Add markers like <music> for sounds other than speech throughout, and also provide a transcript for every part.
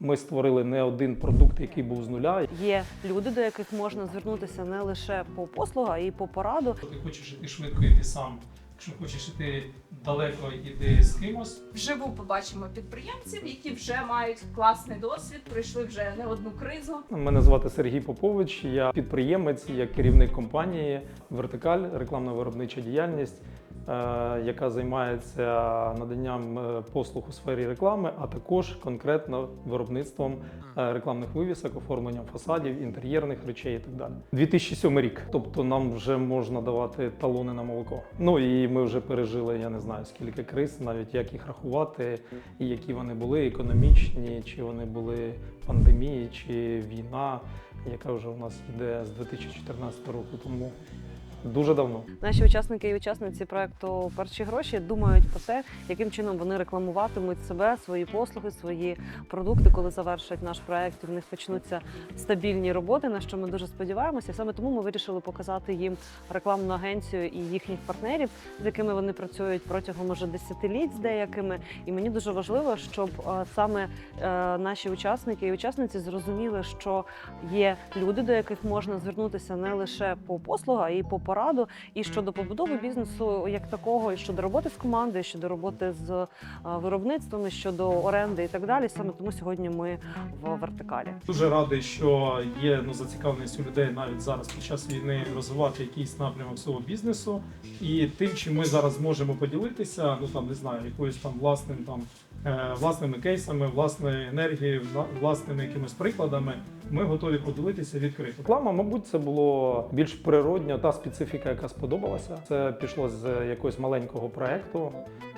Ми створили не один продукт, який був з нуля. Є люди, до яких можна звернутися не лише по послугу, а й по пораду. Ти хочеш іти швидко, іти сам. Якщо хочеш іти далеко, іти з кимось. Вживу побачимо підприємців, які вже мають класний досвід, пройшли вже не одну кризу. Мене звати Сергій Попович. Я підприємець, я керівник компанії Вертикаль, рекламна виробнича діяльність, яка займається наданням е, послуг у сфері реклами, а також конкретно виробництвом е, рекламних вивісок, оформленням фасадів, інтер'єрних речей і так далі. 2007 рік, тобто нам вже можна давати талони на молоко. Ну і ми вже пережили, я не знаю скільки криз, навіть як їх рахувати, і які вони були економічні, чи вони були пандемії, чи війна, яка вже у нас йде з 2014 року. Тому дуже давно. Наші учасники і учасниці проекту Перші гроші думають про те, яким чином вони рекламуватимуть себе, свої послуги, свої продукти, коли завершать наш проект. і В них почнуться стабільні роботи, на що ми дуже сподіваємося. Саме тому ми вирішили показати їм рекламну агенцію і їхніх партнерів, з якими вони працюють протягом уже десятиліть з деякими. І мені дуже важливо, щоб е, саме е, наші учасники і учасниці зрозуміли, що є люди, до яких можна звернутися не лише по послугу, а й по пораду, і щодо побудови бізнесу як такого, і щодо роботи з командою, щодо роботи з е, виробництвом, і щодо оренди і так далі. Саме тому сьогодні ми в вертикалі. Дуже радий, що є ну, зацікавленість у людей навіть зараз під час війни розвивати якийсь напрямок свого бізнесу. І тим, чим ми зараз можемо поділитися, ну там не знаю, якоюсь там власним там е, власними кейсами, власною енергією, вла- власними якимись прикладами. Ми готові поділитися відкрито. Реклама, мабуть, це було більш природньо та специфіка, яка сподобалася. Це пішло з якогось маленького проекту,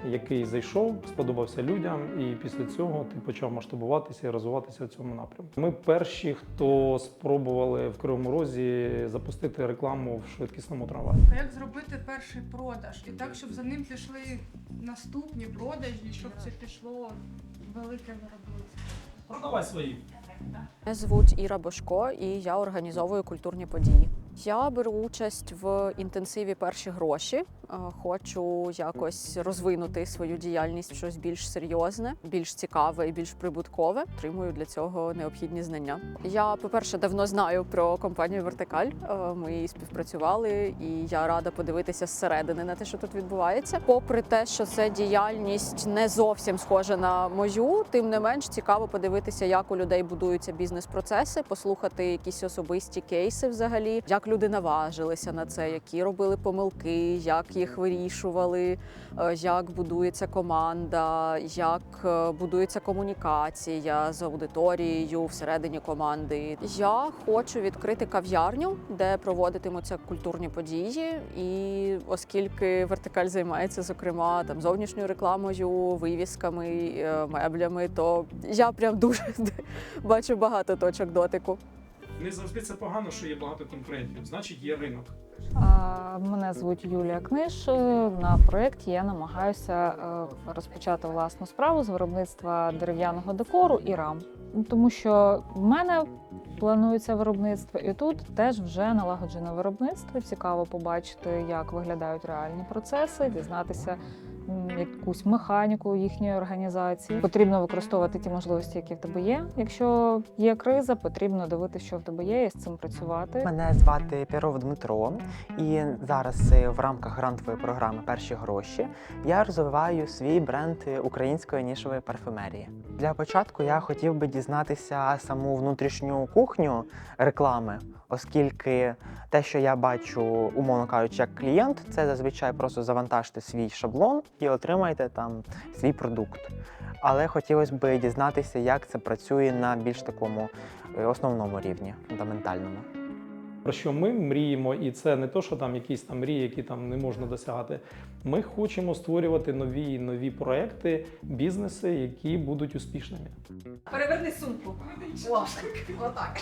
який зайшов, сподобався людям, і після цього ти почав масштабуватися і розвиватися в цьому напрямку. Ми перші, хто спробували в Кривому Розі запустити рекламу в швидкісному трамваї. А як зробити перший продаж? І так, щоб за ним пішли наступні продажі, щоб це пішло велике виробництво. Продавай свої. Звуть Іра Бошко, і я організовую культурні події. Я беру участь в інтенсиві перші гроші. Е, Хочу якось розвинути свою діяльність в щось більш серйозне, більш цікаве і більш прибуткове. Отримую для цього необхідні знання. Я, по-перше, давно знаю про компанію Вертикаль. Е, Ми співпрацювали, і я рада подивитися зсередини на те, що тут відбувається. Попри те, що це діяльність не зовсім схожа на мою, тим не менш цікаво подивитися, як у людей будуються бізнес-процеси, послухати якісь особисті кейси взагалі, як люди наважилися на це, які робили помилки, як їх вирішували, е, як будується команда, як е, будується комунікація з аудиторією всередині команди. Я хочу відкрити кав'ярню, де проводитимуться культурні події. І оскільки вертикаль займається зокрема там зовнішньою рекламою, вивісками, е, меблями, то я прям дуже <laughs> бачу багато точок дотику. Не завжди це погано, що є багато конкурентів. Значить, є ринок. Мене звуть Юлія Книж. Е, На проєкті я намагаюся е, розпочати власну справу з виробництва дерев'яного декору і рам. Тому що в мене планується виробництво, і тут теж вже налагоджене виробництво. Цікаво побачити, як виглядають реальні процеси, дізнатися якусь механіку їхньої організації. Потрібно використовувати ті можливості, які в тебе є. Якщо є криза, потрібно дивитися, що в тебе є, і з цим працювати. Мене звати Піров Дмитро, і зараз е, в рамках грантової програми Перші гроші я розвиваю свій бренд е, української нішової парфюмерії. Для початку я хотів би дізнатися саму внутрішню кухню реклами, оскільки те, що я бачу, умовно кажучи, як клієнт, це зазвичай просто завантажте свій шаблон і отримаєте там свій продукт. Але хотілося б дізнатися, як це працює на більш такому е, основному рівні, фундаментальному. Про що ми мріємо, і це не то, що там якісь там мрії, які там не можна досягати. Ми хочемо створювати нові нові проекти, бізнеси, які будуть успішними. Переверни сумку. Отак.